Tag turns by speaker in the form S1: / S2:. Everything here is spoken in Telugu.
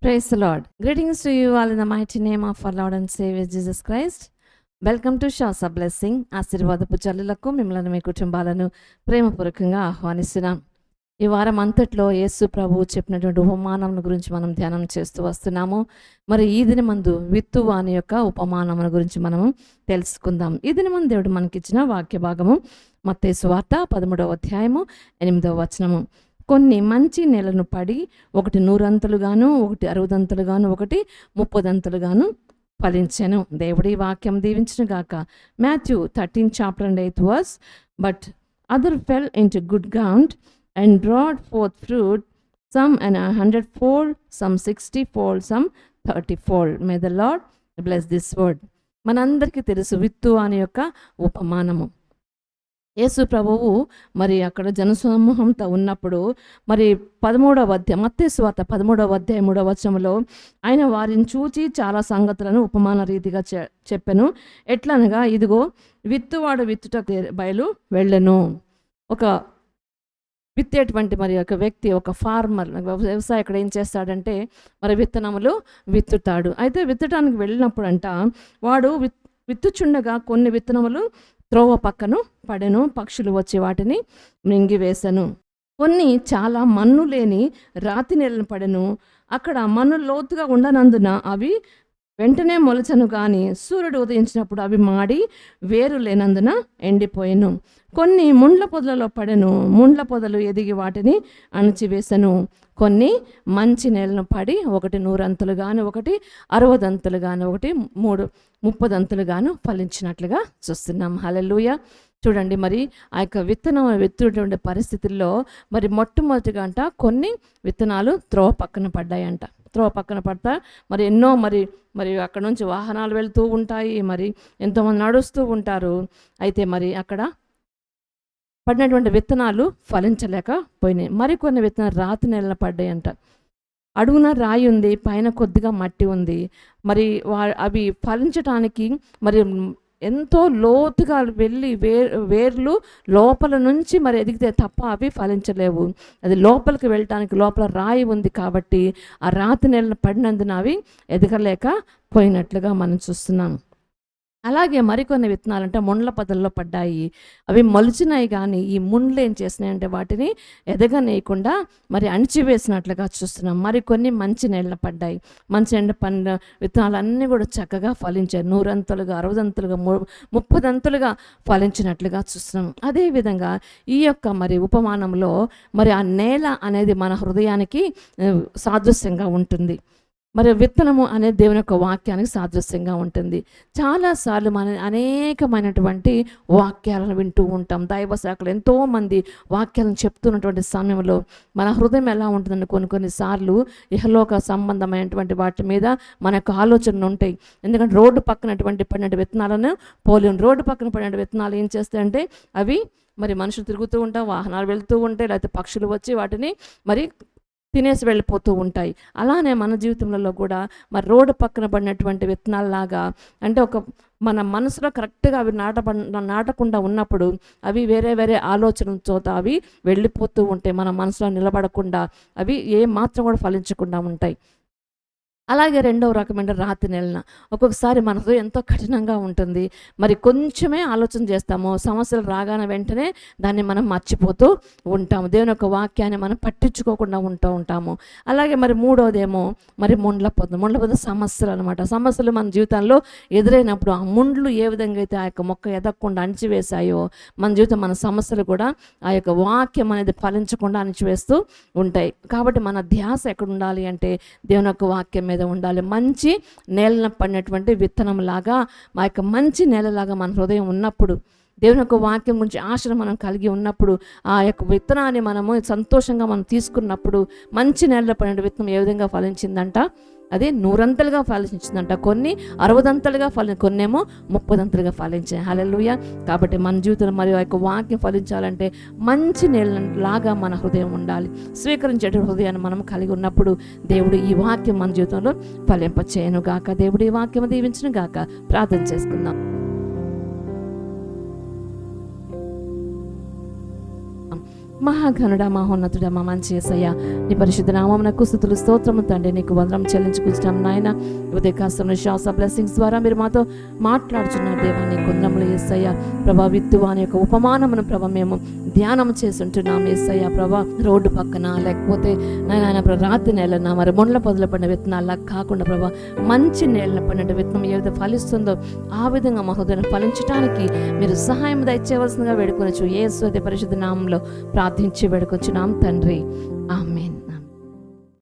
S1: Praise lord greetings to you all in the mighty name of our lord and saviour Jesus Christ welcome to షాస్ a blessing ఆశీర్వాదపు చల్లులకు మిమ్మల్ని మీ కుటుంబాలను ప్రేమపూర్వకంగా ఆహ్వానిస్తున్నాం. ఈ వారం అంతట్లో యేసు ప్రభువు చెప్పినటువంటి ఉపమానముల గురించి మనం ధ్యానం చేస్తూ వస్తున్నాము. మరి ఈ దినమందు విత్తు వాని యొక్క ఉపమానముల గురించి మనము తెలుసుకుందాం. ఈ దినమందు దేవుడు మనకిచ్చిన వాక్య భాగము మత్తేసు వార్త పదమూడవ అధ్యాయము ఎనిమిదవ వచనము. కొన్ని మంచి నెలను పడి ఒకటి నూరంతలుగాను ఒకటి అరవదంతలుగాను ఒకటి ముప్పదంతలుగాను ఫలించను. దేవుడి వాక్యం దీవించిన గాక Matthew thirteen chapter and eighth verse but other fell into good ground and brought forth fruit some and hundredfold some sixtyfold some thirtyfold may the lord bless this word మనందరికీ తెలుసు విత్తు అనే యొక్క ఉపమానము. యేసు ప్రభువు మరి అక్కడ జనసమూహంతో ఉన్నప్పుడు మరి పదమూడవ అధ్యాయం మత్తేసు వార్త పదమూడవ అధ్యాయం మూడవ వచనంలో ఆయన వారిని చూచి చాలా సంగతులను ఉపమాన రీతిగా చె చెప్పాను. ఎట్లనగా ఇదిగో విత్తువాడు విత్తుట బయలు వెళ్ళెను. ఒక విత్తేటువంటి మరి ఒక వ్యక్తి ఒక ఫార్మర్ వ్యవసాయ ఇక్కడ ఏం చేస్తాడంటే మరి విత్తనములు విత్తుతాడు. అయితే విత్తడానికి వెళ్ళినప్పుడు అంట వాడు విత్ విత్తుచుండగా కొన్ని విత్తనములు త్రోవ పక్కను పడెను పక్షులు వచ్చి వాటిని మింగివేశను కొన్ని చాలా మన్ను లేని రాతి నెలను పడెను. అక్కడ మన్ను లోతుగా ఉండనందున అవి వెంటనే మొలచను కానీ సూర్యుడు ఉదయించినప్పుడు అవి మాడి వేరు లేనందున ఎండిపోయాను. కొన్ని ముండ్ల పొదలలో పడెను ముండ్ల పొదలు ఎదిగి వాటిని అణచివేశను కొన్ని మంచి నేలను పడి ఒకటి నూరంతులుగాను ఒకటి అరవదంతులుగాను ఒకటి మూడు ముప్పదంతులుగాను ఫలించినట్లుగా చూస్తున్నాం. హలలుయ చూడండి మరి ఆ యొక్క విత్తనం విత్తుటువంటి పరిస్థితుల్లో మరి మొట్టమొదటిగా అంట కొన్ని విత్తనాలు త్రోవ పక్కన పడ్డాయంట. త్రోవ పక్కన పడతా. మరి ఎన్నో మరి మరి అక్కడ నుంచి వాహనాలు వెళ్తూ ఉంటాయి. మరి ఎంతోమంది నడుస్తూ ఉంటారు. అయితే మరి అక్కడ పడినటువంటి విత్తనాలు ఫలించలేకపోయినాయి మరికొన్ని విత్తనాలు రాతి నెలల అంట అడుగున రాయి ఉంది పైన కొద్దిగా మట్టి ఉంది. మరి వా అవి ఫలించటానికి మరి ఎంతో లోతుగా వెళ్ళి వేర్ వేర్లు లోపల నుంచి మరి ఎదిగితే తప్ప అవి ఫలించలేవు. అది లోపలికి వెళ్ళటానికి లోపల రాయి ఉంది కాబట్టి ఆ రాతి నెలను పడినందున అవి ఎదగలేక పోయినట్లుగా మనం చూస్తున్నాం. అలాగే మరికొన్ని విత్తనాలు అంటే ముండ్ల పదల్లో పడ్డాయి. అవి మొలిచినాయి కానీ ఈ ముండ్లు ఏం చేసినాయంటే వాటిని ఎదగనేయకుండా మరి అణిచివేసినట్లుగా చూస్తున్నాం. మరికొన్ని మంచి నీళ్ళ పడ్డాయి. మంచి ఎండ పండు విత్తనాలు అన్నీ కూడా చక్కగా ఫలించాయి. నూరంతులుగా అరవదంతులుగా ము ముప్పదంతులుగా ఫలించినట్లుగా చూస్తున్నాం. అదేవిధంగా ఈ యొక్క మరి ఉపమానంలో మరి ఆ నేల అనేది మన హృదయానికి సాదృశ్యంగా ఉంటుంది. మరి విత్తనము అనే దేవుని యొక్క వాక్యానికి సాదృశ్యంగా ఉంటుంది. చాలాసార్లు మన అనేకమైనటువంటి వాక్యాలను వింటూ ఉంటాం. దైవ శాఖలు ఎంతోమంది వాక్యాలను చెప్తున్నటువంటి సమయంలో మన హృదయం ఎలా ఉంటుందని కొన్ని కొన్నిసార్లు ఇహలోక సంబంధమైనటువంటి వాటి మీద మన యొక్క ఆలోచనలు ఉంటాయి. ఎందుకంటే రోడ్డు పక్కనటువంటి పడినటువంటి విత్తనాలను పోలియం రోడ్డు పక్కన పడిన విత్తనాలు ఏం చేస్తాయంటే అవి మరి మనుషులు తిరుగుతూ ఉంటాం వాహనాలు వెళ్తూ ఉంటాయి లేకపోతే పక్షులు వచ్చి వాటిని మరి తినేసి వెళ్ళిపోతూ ఉంటాయి. అలానే మన జీవితంలో కూడా మరి రోడ్డు పక్కన పడినటువంటి విత్తనాల్లాగా అంటే ఒక మన మనసులో కరెక్ట్గా అవి నాటప నాటకుండా ఉన్నప్పుడు అవి వేరే వేరే ఆలోచన చోత అవి వెళ్ళిపోతూ ఉంటాయి. మన మనసులో నిలబడకుండా అవి ఏ మాత్రం కూడా ఫలించకుండా ఉంటాయి. అలాగే రెండవ రకమైన రాతి నెలన. ఒక్కొక్కసారి మనకు ఎంతో కఠినంగా ఉంటుంది. మరి కొంచెమే ఆలోచన చేస్తాము. సమస్యలు రాగానే వెంటనే దాన్ని మనం మర్చిపోతూ ఉంటాము. దేవుని యొక్క వాక్యాన్ని మనం పట్టించుకోకుండా ఉంటూ ఉంటాము. అలాగే మరి మూడోదేమో మరి ముండ్ల పొద్దు ముండ్ల పొద్దు సమస్యలు అనమాట సమస్యలు మన జీవితంలో ఎదురైనప్పుడు ఆ ముండ్లు ఏ విధంగా అయితే ఆ యొక్క మొక్క ఎదగకుండా అణిచివేశాయో మన జీవితం మన సమస్యలు కూడా ఆ యొక్క వాక్యం అనేది ఫలించకుండా అణిచివేస్తూ ఉంటాయి. కాబట్టి మన ధ్యాస ఎక్కడ ఉండాలి అంటే దేవుని యొక్క వాక్యం మీద ఉండాలి. మంచి నేలన పడినటువంటి విత్తనం లాగా మా యొక్క మంచి నేలలాగా మన హృదయం ఉన్నప్పుడు దేవుని యొక్క వాక్యం గురించి ఆశను మనం కలిగి ఉన్నప్పుడు ఆ యొక్క విత్తనాన్ని మనము సంతోషంగా మనం తీసుకున్నప్పుడు మంచి నేలలో పడిన విత్తనం ఏ విధంగా ఫలించిందంట? అది నూరంతలుగా ఫలించిందంట. కొన్ని అరవదంతలుగా ఫలి కొన్నేమో ముప్పదంతలుగా ఫలించాయి. హలలుయ కాబట్టి మన జీవితంలో మరియు ఆ యొక్క వాక్యం ఫలించాలంటే మంచి లాగా మన హృదయం ఉండాలి. స్వీకరించే హృదయాన్ని మనం కలిగి ఉన్నప్పుడు దేవుడు ఈ వాక్యం మన జీవితంలో ఫలింపచేయను గాక దేవుడు ఈ వాక్యం దీవించిన గాక ప్రార్థన చేసుకుందాం. మహాఘనుడ మహోన్నతుడ మా మంచి ఏసయ్య నీ పరిశుద్ధ నామమునకు స్థుతులు స్తోత్రము తండ్రి నీకు వందరం చెల్లించుకుంటాం నాయన. ఉదయ కాస్తంలో శ్వాస బ్లెస్సింగ్స్ ద్వారా మీరు మాతో మాట్లాడుచున్నారు దేవా నీ కొందరములు ఏసయ్య. ప్రభా విత్తువా అనే యొక్క ఉపమానమును ప్రభ మేము ధ్యానం చేస్తుంటున్నాం ఏసయ్య ప్రభా. రోడ్డు పక్కన లేకపోతే నాయన రాతి నేలన మరి మొండ్ల పొదల పడిన విత్తనాలు కాకుండా ప్రభా మంచి నేలన పడిన విత్తనం ఏ విధంగా ఫలిస్తుందో ఆ విధంగా మహోదయం ఫలించడానికి మీరు సహాయం దయచేయవలసిందిగా వేడుకొనొచ్చు. ఏ పరిశుద్ధ నామంలో ప్రార్థించి వేడుకొచ్చున్నాం తండ్రి. ఆమెన్.